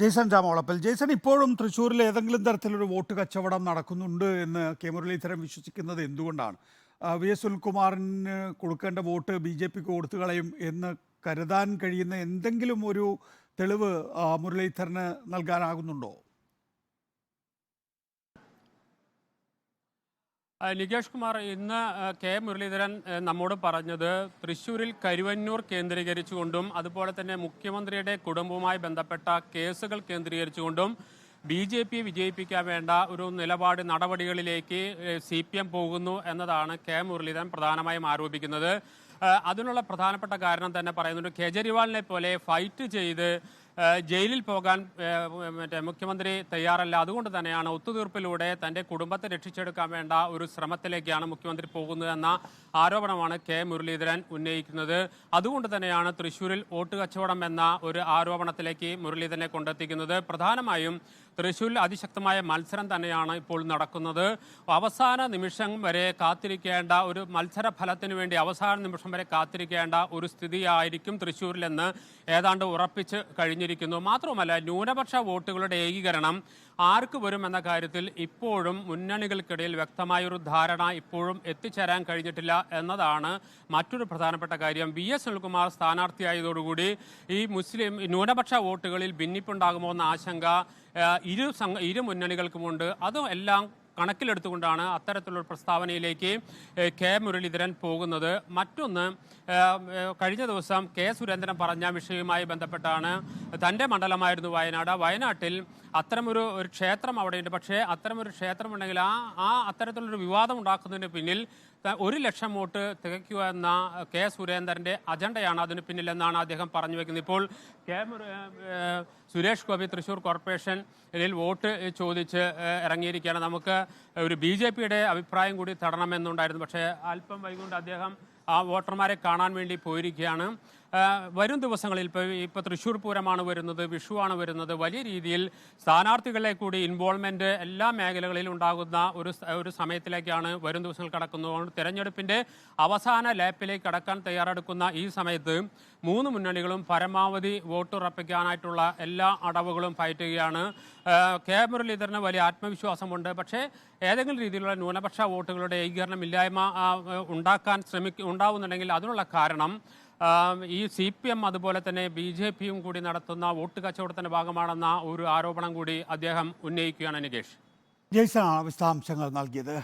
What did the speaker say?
Jason രാമോളപ്പൽ Jason ഇപ്പോഴും തൃശ്ശൂരിൽ ഏതെങ്കിലും തരത്തിലൊരു വോട്ട് കച്ചവടം നടക്കുന്നുണ്ട് എന്ന് കെ മുരളീധരൻ വിശ്വസിക്കുന്നത് എന്തുകൊണ്ടാണ്? വി എസ് സുനിൽകുമാറിന് കൊടുക്കേണ്ട വോട്ട് ബി ജെ പിക്ക് കൊടുത്തു കളയും എന്ന് കരുതാൻ കഴിയുന്ന എന്തെങ്കിലും ഒരു തെളിവ് മുരളീധരന് നൽകാനാകുന്നുണ്ടോ? നികേഷ് കുമാർ ഇന്ന് കെ. മുരളീധരൻ നമ്മോട് പറഞ്ഞത് തൃശൂരിൽ കരുവന്നൂർ കേന്ദ്രീകരിച്ചുകൊണ്ടും അതുപോലെ തന്നെ മുഖ്യമന്ത്രിയുടെ കുടുംബവുമായി ബന്ധപ്പെട്ട കേസുകൾ കേന്ദ്രീകരിച്ചുകൊണ്ടും ബി ജെ പി വിജയിപ്പിക്കാൻ വേണ്ട ഒരു നിലപാട് നടപടികളിലേക്ക് സി പി എം പോകുന്നു എന്നതാണ് കെ. മുരളീധരൻ പ്രധാനമായും ആരോപിക്കുന്നത്. അതിനുള്ള പ്രധാനപ്പെട്ട കാരണം തന്നെ പറയുന്നുണ്ട്. കേജ്രിവാളിനെ പോലെ ഫൈറ്റ് ചെയ്ത് ജയിലിൽ പോകാൻ മറ്റേ മുഖ്യമന്ത്രി തയ്യാറല്ല. അതുകൊണ്ട് തന്നെയാണ് ഒത്തുതീർപ്പിലൂടെ തന്റെ കുടുംബത്തെ രക്ഷിച്ചെടുക്കാൻ വേണ്ട ഒരു ശ്രമത്തിലേക്കാണ് മുഖ്യമന്ത്രി പോകുന്നതെന്ന ആരോപണമാണ് കെ മുരളീധരൻ ഉന്നയിക്കുന്നത്. അതുകൊണ്ട് തന്നെയാണ് തൃശൂരിൽ വോട്ട് കച്ചവടം എന്ന ഒരു ആരോപണത്തിലേക്ക് മുരളീധരനെ കൊണ്ടെത്തിക്കുന്നത്. പ്രധാനമായും തൃശൂരിൽ അതിശക്തമായ മത്സരം തന്നെയാണ് ഇപ്പോൾ നടക്കുന്നത്. അവസാന നിമിഷം വരെ കാത്തിരിക്കേണ്ട ഒരു മത്സര ഫലത്തിന് വേണ്ടി അവസാന നിമിഷം വരെ കാത്തിരിക്കേണ്ട ഒരു സ്ഥിതിയായിരിക്കും തൃശ്ശൂരിലെന്ന് ഏതാണ്ട് ഉറപ്പിച്ച് കഴിഞ്ഞിരിക്കുന്നു. മാത്രവുമല്ല ന്യൂനപക്ഷ വോട്ടുകളുടെ ഏകീകരണം ആർക്ക് വരും എന്ന കാര്യത്തിൽ ഇപ്പോഴും മുന്നണികൾക്കിടയിൽ വ്യക്തമായൊരു ധാരണ ഇപ്പോഴും എത്തിച്ചേരാൻ കഴിഞ്ഞിട്ടില്ല എന്നതാണ് മറ്റൊരു പ്രധാനപ്പെട്ട കാര്യം. വി എസ് സുനിൽകുമാർ സ്ഥാനാർത്ഥിയായതോടുകൂടി ഈ മുസ്ലിം ന്യൂനപക്ഷ വോട്ടുകളിൽ ഭിന്നിപ്പുണ്ടാകുമോ എന്ന ആശങ്ക ഇരു ഇരു മുന്നണികൾക്കുമുണ്ട് അതും എല്ലാം കണക്കിലെടുത്തുകൊണ്ടാണ് അത്തരത്തിലുള്ള പ്രസ്താവനയിലേക്ക് കെ മുരളീധരൻ പോകുന്നത്. മറ്റൊന്ന് കഴിഞ്ഞ ദിവസം കെ സുരേന്ദ്രൻ പറഞ്ഞ വിഷയവുമായി ബന്ധപ്പെട്ടാണ് തന്റെ മണ്ഡലമായിരുന്നു വയനാട്. വയനാട്ടിൽ അത്തരമൊരു ഒരു ക്ഷേത്രം അവിടെയുണ്ട് പക്ഷേ അത്തരമൊരു ക്ഷേത്രം ഉണ്ടെങ്കിൽ ആ ആ അത്തരത്തിലൊരു വിവാദം ഉണ്ടാക്കുന്നതിന് പിന്നിൽ ഒരു ലക്ഷം വോട്ട് തികയ്ക്കുക എന്ന കെ സുരേന്ദ്രന്റെ അജണ്ടയാണ് അതിന് പിന്നിലെന്നാണ് അദ്ദേഹം പറഞ്ഞു വെക്കുന്നത്. ഇപ്പോൾ കെ സുരേഷ് ഗോപി തൃശൂർ കോർപ്പറേഷനിൽ വോട്ട് ചോദിച്ച് ഇറങ്ങിയിരിക്കുകയാണ്. നമുക്ക് ഒരു ബി ജെ പിയുടെ അഭിപ്രായം കൂടി തടണമെന്നുണ്ടായിരുന്നു. പക്ഷേ അല്പം വൈകുണ്ട് അദ്ദേഹം ആ വോട്ടർമാരെ കാണാൻ വേണ്ടി പോയിരിക്കുകയാണ്. വരും ദിവസങ്ങളിൽ ഇപ്പോൾ ഇപ്പോൾ തൃശ്ശൂർ പൂരമാണ് വരുന്നത് വിഷുവാണ് വരുന്നത്. വലിയ രീതിയിൽ സ്ഥാനാർത്ഥികളെ കൂടി ഇൻവോൾവ്മെന്റ് എല്ലാ മേഖലകളിലും ഉണ്ടാകുന്ന ഒരു ഒരു സമയത്തിലേക്കാണ് വരും ദിവസങ്ങൾ കടക്കുന്നത്. അതുകൊണ്ട് തെരഞ്ഞെടുപ്പിന്റെ അവസാന ലാപ്പിലേക്ക് കടക്കാൻ തയ്യാറെടുക്കുന്ന ഈ സമയത്ത് മൂന്ന് മുന്നണികളും പരമാവധി വോട്ടുറപ്പിക്കാനായിട്ടുള്ള എല്ലാ അടവുകളും ഫൈറ്റ് കെ മുരളീധരന് വലിയ ആത്മവിശ്വാസമുണ്ട്. പക്ഷേ ഏതെങ്കിലും രീതിയിലുള്ള ന്യൂനപക്ഷ വോട്ടുകളുടെ ഏകീകരണം ഇല്ലായ്മ ഉണ്ടാക്കാൻ ശ്രമിക്ക ഉണ്ടാവുന്നുണ്ടെങ്കിൽ അതിനുള്ള കാരണം ഈ സി പി എം അതുപോലെ തന്നെ ബി ജെ പിയും കൂടി നടത്തുന്ന വോട്ട് കച്ചവടത്തിന്റെ ഭാഗമാണെന്ന ഒരു ആരോപണം കൂടി അദ്ദേഹം ഉന്നയിക്കുകയാണ് നികേഷ്. ജയ്സനാണ് വിശദാംശങ്ങൾ നൽകിയത്.